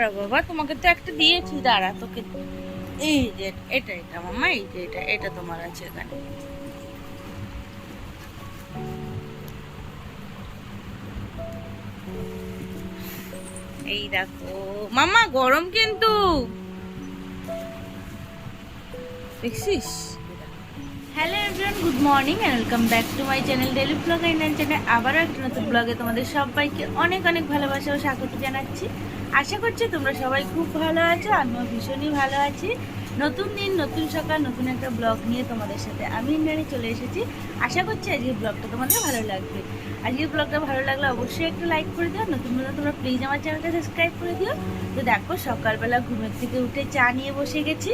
দাঁড়া বাবা, তোমাকে তো একটা দিয়েছি, দাঁড়া, তোকে এই যে, এটা এটা মামা, এই যে, এটা এটা তোমার আছে এখানে। এই দেখো, মামা, গরম কিন্তু। দেখছিস hello everyone good morning and welcome back to my channel daily blog Indian channel আবারও একটা নতুন ব্লগে তোমাদের সবাইকে অনেক অনেক ভালোবাসা ও স্বাগত জানাচ্ছি। আশা করছি তোমরা সবাই খুব ভালো আছো, আমিও ভীষণই ভালো আছি। নতুন দিন, নতুন সকাল, নতুন একটা ব্লগ নিয়ে তোমাদের সাথে আমি ইন্ডিয়ানে চলে এসেছি। আশা করছি আজকের ব্লগটা তোমাদের ভালো লাগবে। আজকের ব্লগটা ভালো লাগলে অবশ্যই একটা লাইক করে দিও। নতুন নতুন তোমরা প্লিজ আমার চ্যানেলটা সাবস্ক্রাইব করে দিও। তো দেখো, সকালবেলা ঘুমের থেকে উঠে চা নিয়ে বসে গেছি।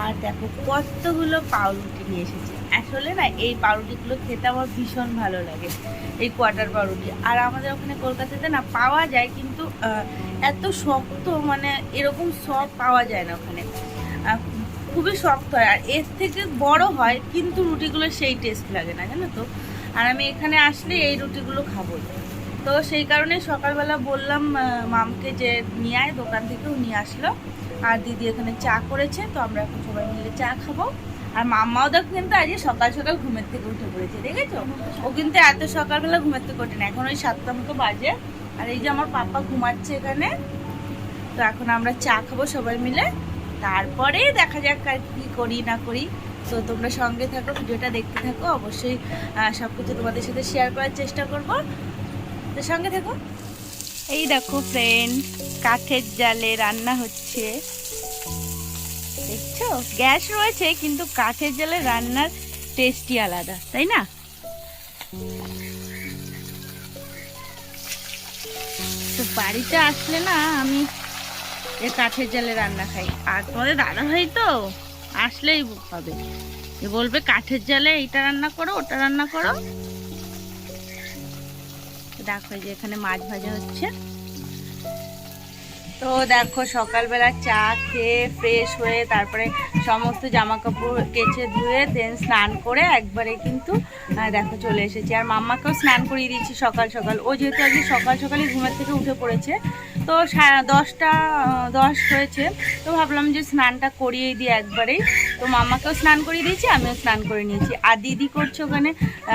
আর দেখো, কতগুলো পাউরুটি নিয়ে এসেছি। আসলে না, এই পাউরুটিগুলো খেতে আমার ভীষণ ভালো লাগে, এই কোয়াটার পাউরুটি। আর আমাদের ওখানে কলকাতাতে না পাওয়া যায়, কিন্তু এত শক্ত মানে এরকম সব পাওয়া যায় না ওখানে। খুবই শক্ত হয়। আর এর থেকে বড় হয়, কিন্তু রুটিগুলো সেই টেস্ট লাগে না, জানো তো? আর আমি এখানে আসলে এই রুটিগুলো খাব তো সেই কারণে সকালবেলা বললাম মামকে যে নিয়ে আয়, দোকান থেকেও নিয়ে আসলো। আর দিদি এখানে চা করেছে, তো আমরা এখন সবাই মিলে চা খাব। আর মাম্মাও দেখ কিন্তু আজকে সকাল সকাল ঘুমের থেকে উঠে পড়েছে, দেখেছ? ও কিন্তু এত সকালবেলা ঘুমের থেকে ওঠে না, এখন ওই সাতটা মতো বাজে। আর এই যে আমার পাপা ঘুমাচ্ছে এখানে, তো এখন আমরা চা খাব সবাই মিলে। তারপরে দেখা যাক আর কি করি না করি। তো তোমরা সঙ্গে থাকো, ভিডিওটা দেখতে থাকো, অবশ্যই সব কিছু তোমাদের সাথে শেয়ার করার চেষ্টা করব। তো সঙ্গে থাকো। এই দেখো ফ্রেন্ড কাঠের জালে রান্না হচ্ছে। দেখছ? গ্যাস রয়েছে, কিন্তু কাঠের জালে রান্নার টেস্টই আলাদা, তাই না? তো বাড়িতে আসলে না, আমি এ কাঠের জালে রান্না খাই। আর তোমাদের দাদা ভাই তো? আসলেই হবে। বলবে, কাঠের জালে এইটা রান্না করো, ওটা রান্না করো। দেখো যে এখানে মাছ ভাজা হচ্ছে। তো দেখো, সকালবেলা চা খেয়ে ফ্রেশ হয়ে তারপরে সমস্ত জামা কাপড় কেচে ধুয়ে দেন স্নান করে একবারে কিন্তু দেখো চলে এসেছি। আর মাম্মাকেও স্নান করিয়ে দিয়েছি সকাল সকাল। ও যেহেতু আজকে সকাল সকালই ঘুমের থেকে উঠে পড়েছে, তো দশটা দশ হয়েছে, তো ভাবলাম যে স্নানটা করিয়েই দিই একবারেই। তো মাম্মাকেও স্নান করিয়ে দিয়েছি, আমিও স্নান করে নিয়েছি। আর দিদি করছে ওখানে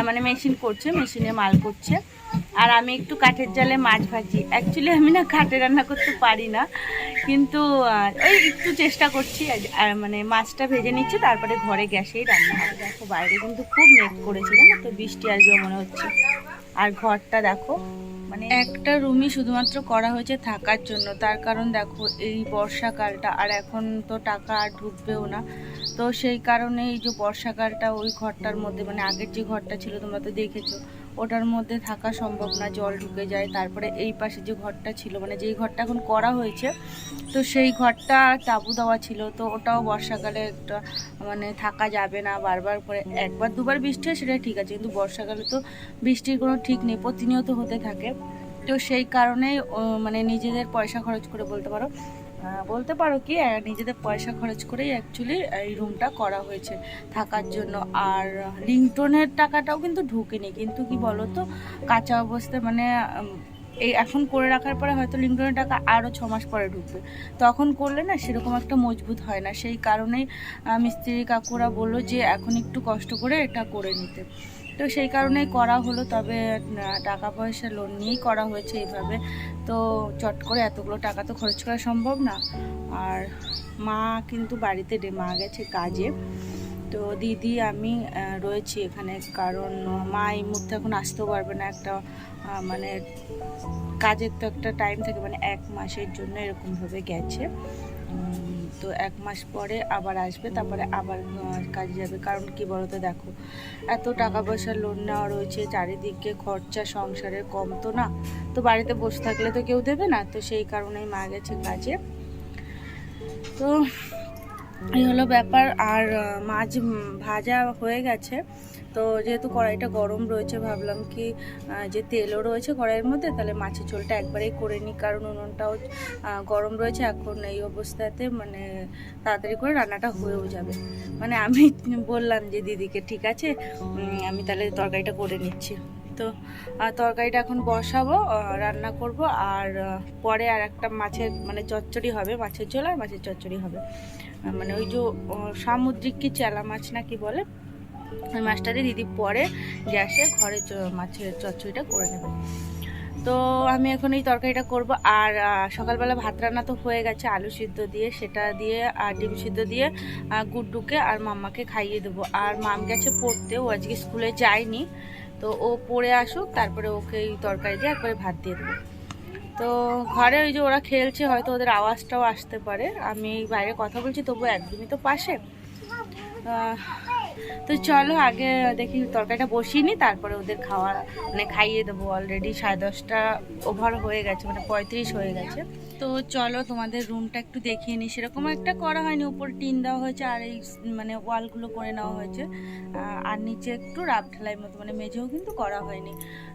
মানে মেশিন করছে মেশিনে মাল করছে। আর আমি একটু কাঠের জালে মাছ ভাজি। অ্যাকচুয়ালি আমি না কাঠে রান্না করতে পারি না। কিন্তু ওই একটু চেষ্টা করছি। আর মানে মাছটা ভেজে নিচ্ছি, তারপরে ঘরে গ্যাসেই রান্না হবে। দেখো, বাইরে কিন্তু খুব মেঘ করেছে, জানো তো? বৃষ্টি আসবে মনে হচ্ছে। আর ঘরটা দেখো মানে একটা রুমই শুধুমাত্র করা হয়েছে থাকার জন্য। তার কারণ দেখো, এই বর্ষাকালটা, আর এখন তো টাকা আর ঢুকবেও না। তো সেই কারণে এই যে বর্ষাকালটা, ওই ঘরটার মধ্যে মানে আগের যে ঘরটা ছিল, তোমরা তো দেখেছ ওটার মধ্যে থাকা সম্ভব না, জল ঢুকে যায়। তারপরে এই পাশে যে ঘরটা ছিল মানে যেই ঘরটা এখন করা হয়েছে, তো সেই ঘরটা তাঁবু দেওয়া ছিল। তো ওটাও বর্ষাকালে একটা মানে থাকা যাবে না। বারবার করে একবার দুবার বৃষ্টি হয় সেটা ঠিক আছে, কিন্তু বর্ষাকালে তো বৃষ্টির কোনো ঠিক নেই, প্রতিনিয়ত হতে থাকে। তো সেই কারণেই মানে নিজেদের পয়সা খরচ করে বলতে পারো বলতে পারো কি নিজেদের পয়সা খরচ করেই অ্যাকচুয়ালি এই রুমটা করা হয়েছে থাকার জন্য। আর রিংটোনের টাকাটাও কিন্তু ঢুকেনি, কিন্তু কি বলো তো কাঁচা অবস্থায় মানে এই এখন করে রাখার পরে হয়তো লিঙ্কনের টাকা আরও ছ মাস পরে ঢুকবে। তখন করলে না সেরকম একটা মজবুত হয় না। সেই কারণেই মিস্ত্রি কাকুরা বলল যে এখন একটু কষ্ট করে এটা করে নিতে। তো সেই কারণেই করা হলো, তবে টাকা পয়সা লোন নিয়েই করা হয়েছে এইভাবে। তো চট করে এতগুলো টাকা তো খরচ করা সম্ভব না। আর মা কিন্তু বাড়িতে মা গেছে কাজে। তো দিদি, আমি রয়েছি এখানে। কারণ মা এই মুহূর্তে এখন আসতেও পারবে না একটা মানে কাজের তো একটা টাইম থাকে মানে এক মাসের জন্য এরকমভাবে গেছে। তো এক মাস পরে আবার আসবে, তারপরে আবার কাজে যাবে। কারণ কি বলতো দেখো, এত টাকা পয়সা লোন নেওয়া রয়েছে, চারিদিকে খরচা, সংসারের কম তো না। তো বাড়িতে বসে থাকলে তো কেউ দেবে না, তো সেই কারণেই মা গেছে কাজে। তো এই হলো ব্যাপার। আর মাছ ভাজা হয়ে গেছে। তো যেহেতু কড়াইটা গরম রয়েছে, ভাবলাম কি যে তেলও রয়েছে কড়াইয়ের মধ্যে, তাহলে মাছের ঝোলটা একবারেই করে নিই, কারণ উনুনটাও গরম রয়েছে, এখন এই অবস্থাতে মানে তাড়াতাড়ি করে রান্নাটা হয়েও যাবে। মানে আমি বললাম যে, দিদিকে ঠিক আছে আমি তাহলে তরকারিটা করে নিচ্ছি। তো তরকারিটা এখন বসাবো রান্না করব, আর পরে আর একটা মাছের মানে চচ্চড়ি হবে, মাছের ঝোল আর মাছের চচ্চড়ি হবে। মানে ওই যে সামুদ্রিক কি চেলা মাছ না কি বলে? ওই মাছটা দিয়ে দিদি পরে গ্যাসে ঘরে মাছের চচ্চড়িটা করে নেবে। তো আমি এখন এই তরকারিটা করব আর সকালবেলা ভাত রান্না তো হয়ে গেছে, আলু সিদ্ধ দিয়ে, সেটা দিয়ে আর ডিম সিদ্ধ দিয়ে গুড্ডুকে আর মাম্মাকে খাইয়ে দেবো। আর মাম গেছে পড়তে, ও আজকে স্কুলে যায়নি, তো ও পড়ে আসুক, তারপরে ওকে এই তরকারি দিয়ে একবারে ভাত দিয়ে দেবো। তো ঘরে ওই যে ওরা খেলছে, হয়তো ওদের আওয়াজটাও আসতে পারে। আমি বাইরে কথা বলছি তবু একদমই তো পাশে। তো চলো আগে দেখি তরকারিটা বসিয়ে নিই তারপরে ওদের খাওয়া মানে খাইয়ে দেবো অলরেডি সাড়ে দশটা ওভার হয়ে গেছে মানে পঁয়ত্রিশ হয়ে গেছে। তো চলো তোমাদের রুমটা একটু দেখিয়ে নিই। সেরকম একটা করা হয়নি উপর টিন দেওয়া হয়েছে আর এই মানে ওয়ালগুলো করে নেওয়া হয়েছে। আর নিচে একটু রাব ঢালাই মতো মানে মেঝেও কিন্তু করা হয়নি।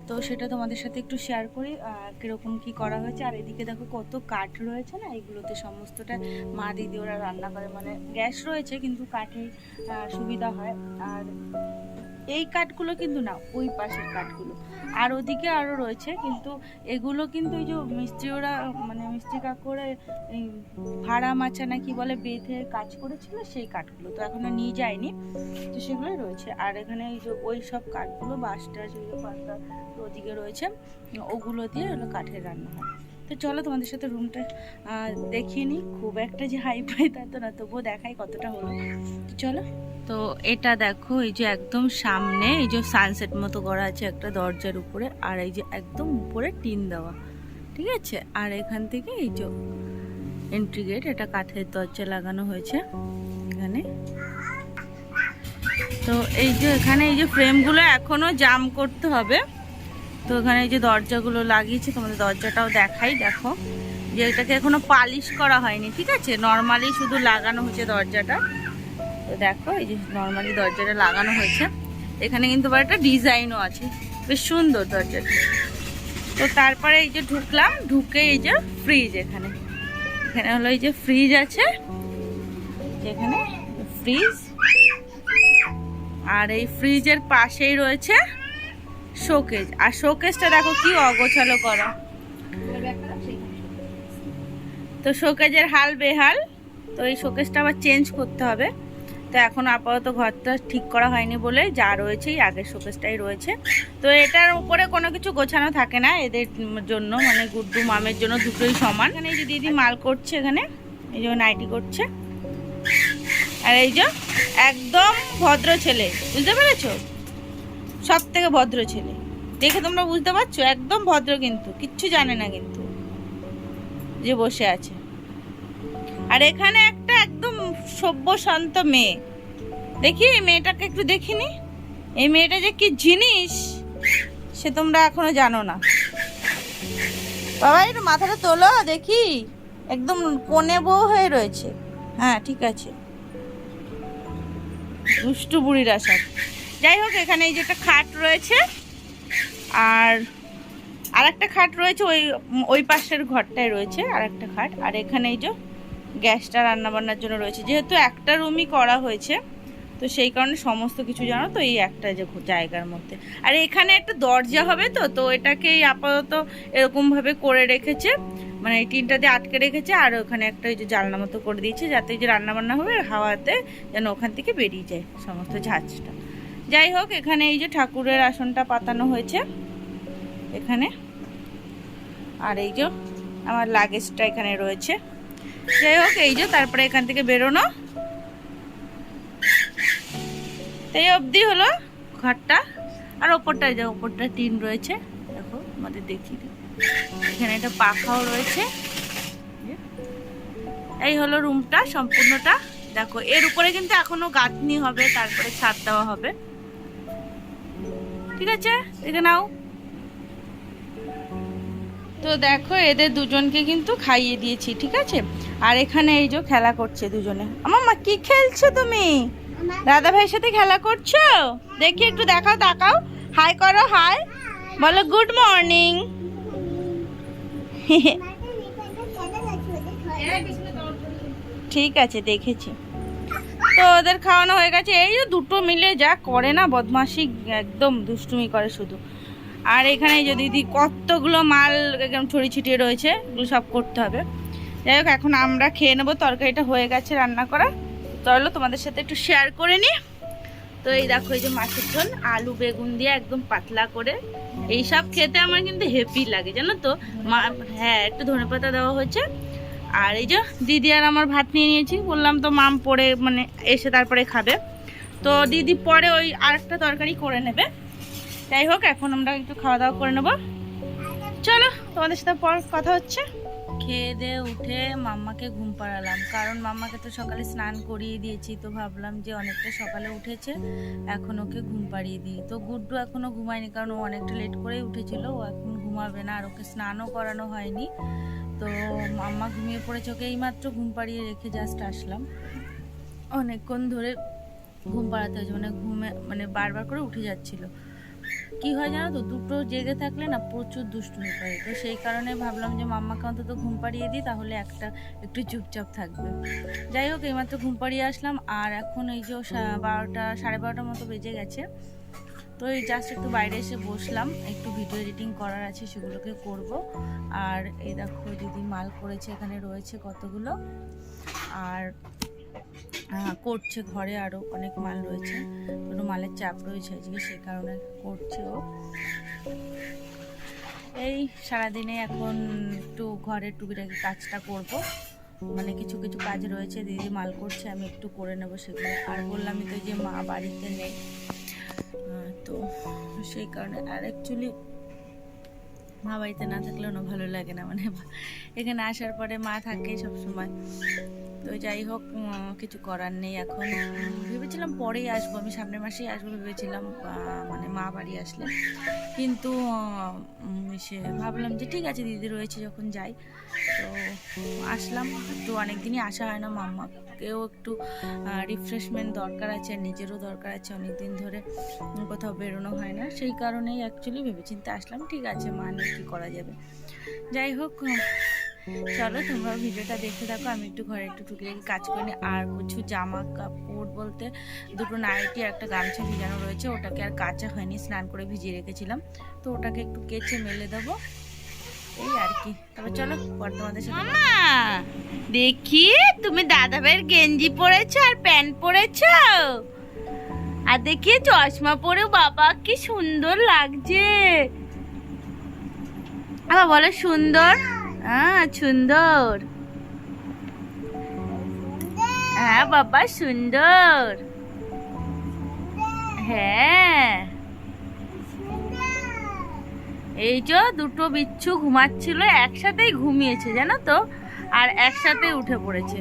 তো সেটা তোমাদের সাথে একটু শেয়ার করি কীরকম কি করা হয়েছে। আর এদিকে দেখো কত কাঠ রয়েছে না এগুলোতে সমস্তটা মা দিদি ওরা রান্না করে। মানে গ্যাস রয়েছে কিন্তু আহ, সুবিধা হয়। আর এই কাঠগুলো কিন্তু না, ওই পাশের কাঠগুলো। আর ওদিকে আরও রয়েছে, কিন্তু এগুলো কিন্তু এই যে মিস্ত্রি ওরা মানে মিস্ত্রি এই ভাড়া মাচা না কি বলে বেঁধে কাজ করেছিল সেই কাঠগুলো। তো এখনও নিয়ে যায়নি, তো সেগুলোই রয়েছে। আর এখানে এই যে ওই সব কাঠগুলো বাঁশটা যেগুলো পাতা তো ওদিকে রয়েছে, ওগুলো দিয়ে হলো কাঠের রান্না হয়। তো চলো তোমাদের সাথে রুমটা দেখিয়ে নিই। খুব একটা যে হাই ফাই তা তো না, তবুও দেখাই কতটা হলো। তো চলো। তো এটা দেখো, এই যে একদম সামনে, এই যে সানসেট মতো করা আছে একটা দরজার উপরে, আর এই যে একদম উপরে টিন দেওয়া, ঠিক আছে? আর এখান থেকে এই যে এন্ট্রি গেট এটা কাঠের দরজা লাগানো হয়েছে, এখানে। তো এই যে এখানে, এই যে ফ্রেমগুলো এখনও জাম করতে হবে। তো এখানে এই যে দরজাগুলো লাগিয়েছে, তোমাদের দরজাটাও দেখাই, দেখো। যে এটাকে এখনও পালিশ করা হয়নি, ঠিক আছে? নর্মালি শুধু লাগানো হয়েছে দরজাটা। তো দেখো, এই যে নর্মালি দরজাটা লাগানো হয়েছে। এখানে কিন্তু একটা ডিজাইনও আছে। বেশ সুন্দর দরজাটা। তো তারপরে এই যে ঢুকলাম, ঢুকে এই যে ফ্রিজ এখানে। এখানে হলো এই যে ফ্রিজ আছে। যেখানে ফ্রিজ আর এই ফ্রিজের পাশেই রয়েছে শোকেজ আর শোকেজটা দেখো কি অগোছালো করা। তো শোকেজের হাল বেহাল। তো এই শোকেজটা আবার চেঞ্জ করতে হবে। তো এখন আপাতত ঘরটা ঠিক করা হয়নি বলে যা রয়েছে আগের শোকেসটাই রয়েছে। তো এটার উপরে কোনো কিছু গোছানো থাকে না, এদের জন্য মানে গুড্ডু মামের জন্য দুটোই সমান। এখানে এই যে দিদি মাল করছে এখানে, এই যে নাইটি করছে। আর এই যে একদম ভদ্র ছেলে, বুঝতে পেরেছ? সব থেকে ভদ্র ছেলে। দেখে তোমরা বুঝতে পারছ? একদম ভদ্র কিন্তু, কিচ্ছু জানে না কিন্তু, যে বসে আছে। আর এখানে সভ্য শান্ত মেয়ে। দেখি এই মেয়েটাকে একটু দেখিনি এই মেয়েটা যে কি জিনিস, সে তোমরা এখনও জানো না। বাবা, একটু মাথাটা তোলো, দেখি। একদম কোণে বউ হয়ে রয়েছে। হ্যাঁ ঠিক আছে। দুষ্টু বুড়িরা সব যাই হোক, এখানে এই যে একটা খাট রয়েছে। আর আর একটা খাট রয়েছে, ওই ওই পাশের ঘরটায় রয়েছে আর একটা খাট। আর এখানে এই যে গ্যাসটা রান্নাবান্নার জন্য রয়েছে। যেহেতু একটা রুমই করা হয়েছে, তো সেই কারণে সমস্ত কিছু জানো তো এই একটা যে জায়গার মধ্যে। আর এখানে একটা দরজা হবে তো তো এটাকে এই আপাতত এরকমভাবে করে রেখেছে। মানে এই দিয়ে আটকে রেখেছে, আর ওখানে একটা ওই যে জানলা মতো করে দিয়েছে, যাতে এই যে রান্নাবান্না হবে, হাওয়াতে যেন ওখান থেকে বেরিয়ে যায় সমস্ত ঝাঁজটা। যাই হোক, এখানে এই যে ঠাকুরের আসনটা পাতানো হয়েছে, এখানে। আর এই যে আমার লাগেজটা এখানে রয়েছে। যাই হোক, এই যে তারপরে এখান থেকে বেরোনো। এই অবধি হলো ঘরটা। আর ওপরটা যে, ওপরটা টিন রয়েছে। দেখো আমাদের দিই। এখানে একটা পাখাও রয়েছে। এই হলো রুমটা, সম্পূর্ণটা। দেখো, এর উপরে কিন্তু এখনও গাঁথনি হবে, তারপরে ছাদ দেওয়া হবে। ঠিক আছে? দেখে নাও। তো দেখো, এদের দুজনকে কিন্তু খাইয়ে দিয়েছি, ঠিক আছে? আর এখানে এই যে খেলা করছে দুজনে। আমার মা, কি খেলছো তুমি? দাদা ভাইয়ের সাথে খেলা করছ? দেখি একটু দেখাও, তাকাও। হাই করো হাই বলো গুড মর্নিং ঠিক আছে, দেখেছি। তো ওদের খাওয়ানো হয়ে গেছে। এই দুটো মিলে যা করে না বদমাসি একদম দুষ্টুমি করে শুধু। আর এখানে যে দিদি কতগুলো মাল একদম ছড়িয়ে ছিটিয়ে রয়েছে, এগুলো সব করতে হবে। যাই হোক, এখন আমরা খেয়ে নেব, তরকারিটা হয়ে গেছে রান্না করা। চলো তোমাদের সাথে একটু শেয়ার করে নিই তো এই দেখো, এই যে মাছের ঝোল, আলু, বেগুন দিয়ে একদম পাতলা করে। এই সব খেতে আমার কিন্তু হেভি লাগে, জানো তো? হ্যাঁ একটু ধনে পাতা দেওয়া হয়েছে। আর এই যে দিদি আর আমার ভাত নিয়ে নিয়েছি, বললাম তো মাম পরে মানে এসে তারপরে খাবে। তো দিদি পরে ওই আরেকটা তরকারি করে নেবে। যাই হোক, এখন আমরা একটু খাওয়া দাওয়া করে নেব। চলো, তোমাদের সাথে পর কথা হচ্ছে। খেয়ে দিয়ে উঠে মাম্মাকে ঘুম পাড়ালাম। কারণ মাম্মাকে তো সকালে স্নান করিয়ে দিয়েছি, তো ভাবলাম যে অনেকটা সকালে উঠেছে, এখন ওকে ঘুম পাড়িয়ে দিই। তো গুড্ডু এখনও ঘুমায়নি, কারণ ও অনেকটা লেট করেই উঠেছিল, ও এখন ঘুমাবে না, আর ওকে স্নানও করানো হয়নি। তো মাম্মা ঘুমিয়ে পড়েছে, ওকে এইমাত্র ঘুম পাড়িয়ে রেখে জাস্ট আসলাম। অনেকক্ষণ ধরে ঘুম পাড়াতে হয়েছে মানে ঘুমে মানে বারবার করে উঠে যাচ্ছিল। কি হয় জানো তো? দুটো জেগে থাকলে না প্রচুর দুষ্টুমি করে। তো সেই কারণে ভাবলাম যে, মাম্মাকে অন্তত ঘুম পাড়িয়ে দিই, তাহলে একটা একটু চুপচাপ থাকবে। যাই হোক, এইমাত্র ঘুম পাড়িয়ে আসলাম, আর এখন এই যে বারোটা, সাড়ে বারোটার মতো বেজে গেছে। তো এই জাস্ট একটু বাইরে এসে বসলাম, একটু ভিডিও এডিটিং করার আছে, সেগুলোকে করব। আর এই দেখো, দিদি মাল করেছে, এখানে রয়েছে কতগুলো। আর করছে ঘরে আরও অনেক মাল রয়েছে। কোনো মালের চাপ রয়েছে আজকে, সেই কারণে করছে ও। এই সারাদিনে এখন একটু ঘরের টুকিটাকি কাজটা করব। মানে কিছু কিছু কাজ রয়েছে, দিদি মাল করছে, আমি একটু করে নেব সেগুলো। আর বললামই তো যে মা বাড়িতে নেই। তো সেই কারণে আর অ্যাকচুয়ালি মা বাড়িতে না থাকলেও না ভালো লাগে না। মানে এখানে আসার পরে মা থাকে সব সময় তো যাই হোক কিছু করার নেই এখন। ভেবেছিলাম পরেই আসব, আমি সামনের মাসেই আসব ভেবেছিলাম মানে মা বাড়ি আসলে। কিন্তু সে ভাবলাম যে ঠিক আছে, দিদি রয়েছে যখন যাই। তো আসলাম একটু অনেক দিনই আসা হয় না মাম্মাকেও একটু রিফ্রেশমেন্ট দরকার আছে নিজেরও দরকার আছে অনেক দিন ধরে কোথাও বেরোনো হয় না। সেই কারণেই অ্যাকচুয়ালি ভেবেচিন্তে আসলাম, ঠিক আছে, মা নিয়ে কী করা যাবে। যাই হোক চলো তোমরা ভিডিওটা দেখতে থাকো, আমি একটু ঘরে একটু টুকিটাকি কাজ করি। আর কিছু জামা কাপড় বলতে দুটো নাইটি আর একটা গামছা ভিজানো রয়েছে, ওটাকে আর কাঁচা হয়নি, স্নান করে ভিজিয়ে রেখেছিলাম। তো ওটাকে একটু কেচে মেলে দেবো। এই আর কি। তবে চলো, পর সাথে দেখি, তুমি দাদা ভাইয়ের গেঞ্জি পরেছো আর প্যান্ট পরেছো? আর দেখি, চশমা পরে বাবা, কি সুন্দর লাগছে। আবার বলো, সুন্দর? হ্যাঁ সুন্দর। হ্যাঁ বাবা, সুন্দর। হ্যাঁ। এই যে দুটো বিচ্ছু ঘুমাচ্ছিল, একসাথেই ঘুমিয়েছে, জানো তো? আর একসাথে উঠে পড়েছে।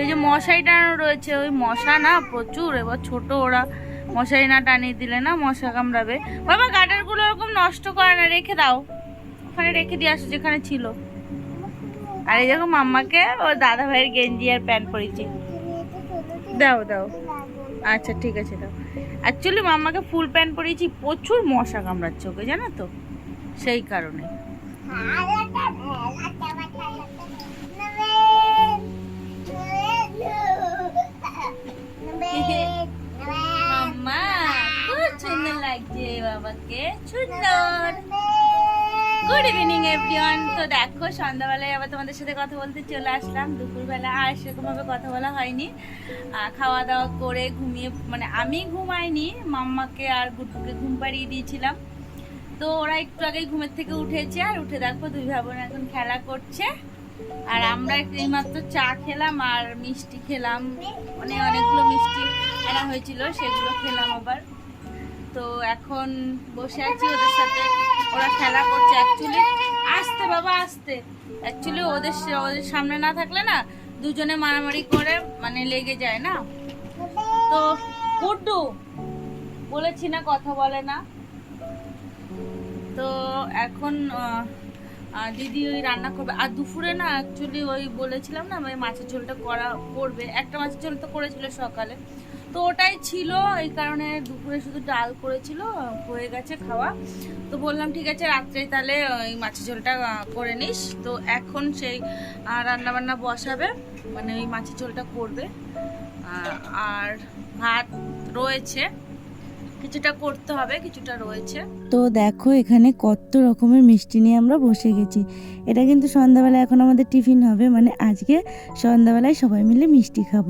এই যে মশারি টানানো রয়েছে, ওই মশা না প্রচুর, এবার ছোট ওরা মশারি না টানিয়ে দিলে না মশা কামড়াবে। বাবা গার্ডারগুলো ওরকম নষ্ট করে না, রেখে দাও। ওখানে রেখে দিয়ে আসো, যেখানে ছিল। আর এই দেখো মাম্মাকে ওর দাদা ভাইয়ের গেঞ্জি আর প্যান্ট পরেছি দাও দাও। আচ্ছা ঠিক আছে, দাও। অ্যাকচুয়ালি মাম্মাকে ফুল প্যান্ট পরিয়েছি, প্রচুর মশা কামড়াচ্ছে ওকে, জানো তো? সেই কারণে। মাম্মা, খুব সুন্দর লাগছে বাবাকে, সুন্দর। গুড ইভিনিং এভরিওয়ান তো দেখো, সন্ধ্যাবেলায় আবার তোমাদের সাথে কথা বলতে চলে আসলাম। দুপুরবেলা আর সেরকমভাবে কথা বলা হয়নি। খাওয়া দাওয়া করে ঘুমিয়ে মানে আমি ঘুমাইনি, মাম্মাকে আর গুড্ডুকে ঘুম পাড়িয়ে দিয়েছিলাম। তো ওরা একটু আগেই ঘুমের থেকে উঠেছে আর উঠে দেখো, দুই ভাই বোন এখন খেলা করছে। আর আমরা একটু এইমাত্র চা খেলাম আর মিষ্টি খেলাম। মানে অনেকগুলো মিষ্টি আনা হয়েছিল, সেগুলো খেলাম আবার। তো এখন বসে আছি ওদের সাথে। ওরা খেলা করছে অ্যাকচুয়ালি আসতে বাবা, আসতে। অ্যাকচুয়ালি ওদের ওদের সামনে না থাকলে না দুজনে মারামারি করে মানে লেগে যায় না। তো গুড্ডু, বলেছি না কথা বলে না। তো এখন দিদি ওই রান্না করবে। আর দুপুরে না অ্যাকচুয়ালি ওই বলেছিলাম না মাছের ঝোলটা করা করবে। একটা মাছের ঝোল তো করেছিল সকালে। তো ওটাই ছিল, এই কারণে দুপুরে শুধু ডাল করেছিল, হয়ে গেছে খাওয়া। তো বললাম, ঠিক আছে, রাত্রে তাহলে, ওই মাছের ঝোলটা করে নিস। তো এখন সেই রান্না বান্না বসাবে মানে ওই মাছের ঝোলটা করবে। আর ভাত রয়েছে, কিছুটা করতে হবে, কিছুটা রয়েছে। তো দেখো, এখানে কত রকমের মিষ্টি নিয়ে আমরা বসে গেছি। এটা কিন্তু সন্ধ্যাবেলা এখন আমাদের টিফিন হবে মানে আজকে সন্ধ্যাবেলায় সবাই মিলে মিষ্টি খাব।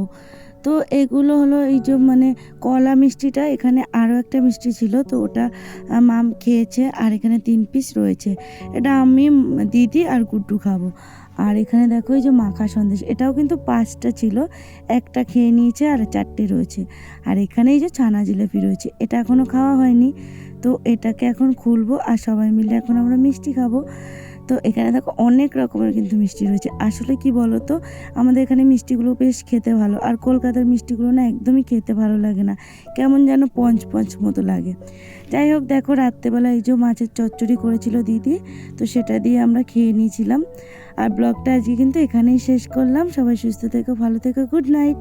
তো এগুলো হলো এই যে মানে কলা মিষ্টিটা, এখানে আরও একটা মিষ্টি ছিল, তো ওটা মাম খেয়েছে আর এখানে তিন পিস রয়েছে। এটা আমি দিদি আর গুড্ডু খাব। আর এখানে দেখো এই যে মাখা সন্দেশ, এটাও কিন্তু পাঁচটা ছিল, একটা খেয়ে নিয়েছে আর চারটে রয়েছে। আর এখানে এই যে ছানা জিলাপি রয়েছে, এটা এখনও খাওয়া হয়নি। তো এটাকে এখন খুলবো আর সবাই মিলে এখন আমরা মিষ্টি খাব। তো এখানে দেখো অনেক রকমের কিন্তু মিষ্টি রয়েছে। আসলে কি বলো তো আমাদের এখানে মিষ্টিগুলো বেশ খেতে ভালো। আর কলকাতার মিষ্টিগুলো না একদমই খেতে ভালো লাগে না। কেমন যেন পঞ্চ পঞ্চ মতো লাগে। যাই হোক, দেখো রাত্রেবেলা এই যে মাছের চচ্চড়ি করেছিল দিদি, তো সেটা দিয়ে আমরা খেয়ে নিয়েছিলাম। আর ব্লগটা আজকে কিন্তু এখানেই শেষ করলাম। সবাই সুস্থ থেকো, ভালো থেকো, গুড নাইট।